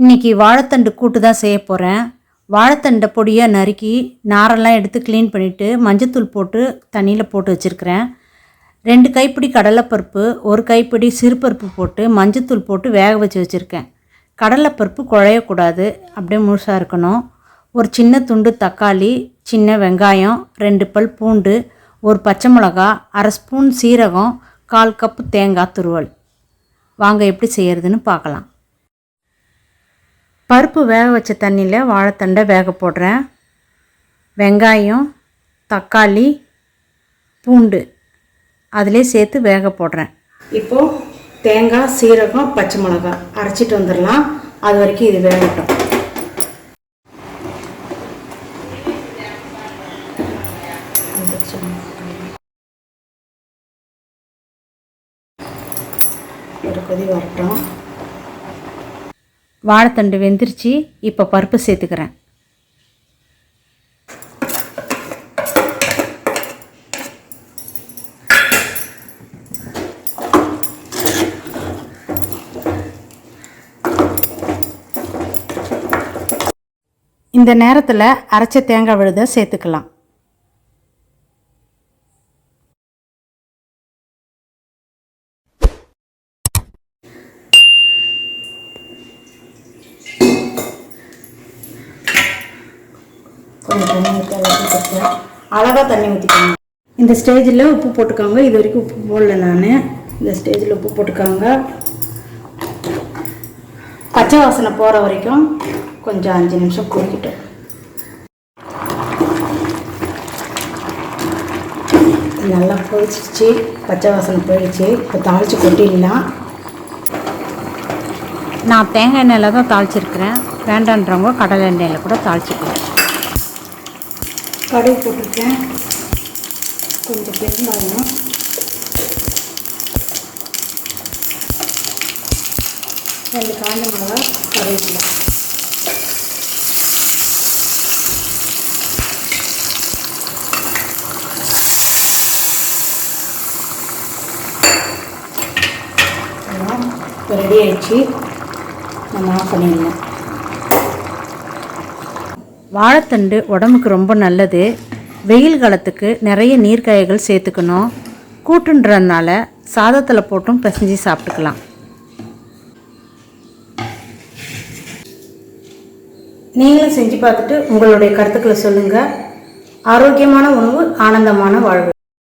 இன்றைக்கி வாழைத்தண்டு கூட்டு தான் செய்ய போகிறேன் வாழைத்தண்டை பொடியாக நறுக்கி நாரெல்லாம் எடுத்து க்ளீன் பண்ணிவிட்டு மஞ்சத்தூள் போட்டு தண்ணியில் போட்டு வச்சுருக்கிறேன். ரெண்டு கைப்பிடி கடலைப்பருப்பு ஒரு கைப்பிடி சிறுபருப்பு போட்டு மஞ்சத்தூள் போட்டு வேக வச்சு வச்சுருக்கேன். கடலைப்பருப்பு குழையக்கூடாது அப்படியே முழுசாக இருக்கணும். ஒரு சின்ன துண்டு தக்காளி சின்ன வெங்காயம் ரெண்டு பல் பூண்டு ஒரு பச்சை மிளகா அரை ஸ்பூன் சீரகம் கால் கப்பு தேங்காய் துருவல். வாங்க எப்படி செய்கிறதுன்னு பார்க்கலாம். பருப்பு வேக வச்ச தண்ணியில் வாழைத்தண்டை வேக போடுறேன். வெங்காயம் தக்காளி பூண்டு அதிலே சேர்த்து வேக போடுறேன். இப்போது தேங்காய் சீரகம் பச்சை மிளகா அரைச்சிட்டு வந்துடலாம். அது வரைக்கும் இது வேகட்டும். ஒரு கொதி வரட்டும். வாழைத்தண்டு வெந்துருச்சு இப்போ பருப்பு சேர்த்துக்கிறேன். இந்த நேரத்தில் அரைச்ச தேங்காய் விழுதை சேர்த்துக்கலாம். கொஞ்சம் தண்ணி ஊற்றி ஊற்றிக்கிறேன் அழகாக தண்ணி ஊற்றிக்கோங்க இந்த ஸ்டேஜில் உப்பு போட்டுக்காங்க. இது வரைக்கும் உப்பு போடல நான். இந்த ஸ்டேஜில் உப்பு போட்டுக்காங்க. பச்சை வாசனை போகிற வரைக்கும் கொஞ்சம் அஞ்சு நிமிஷம் கொதிக்கிட்டோம் நல்லா கொதிச்சிடுச்சு பச்சை வாசனை போயிடுச்சு. இப்போ தாளித்து கொட்டிடலாம். நான் தேங்காய் எண்ணெயில் தான் தாளிச்சிருக்கிறேன். வேண்டான்றவங்க கடலை எண்ணெயில் கூட தாளிச்சிக்கலாம். கடுகு போட்டிருக்கேன். கொஞ்சம் பெருங்காயம். ரெண்டு காஞ்ச மிளகா கருவேப்பிலை. இப்போ ரெடி ஆயிடுச்சு. நம்ம ஆஃப் பண்ணிடலாம். வாழைத்தண்டு உடம்புக்கு ரொம்ப நல்லது. வெயில் காலத்துக்கு நிறைய நீர்க்காய்கள் சேர்த்துக்கணும். கூட்டுன்றதுனால சாதத்தில் போட்டும் பிசைஞ்சு சாப்பிட்டுக்கலாம். நீங்களும் செஞ்சு பார்த்துட்டு உங்களுடைய கருத்துக்களை சொல்லுங்கள் ஆரோக்கியமான உணவு ஆனந்தமான வாழ்வு.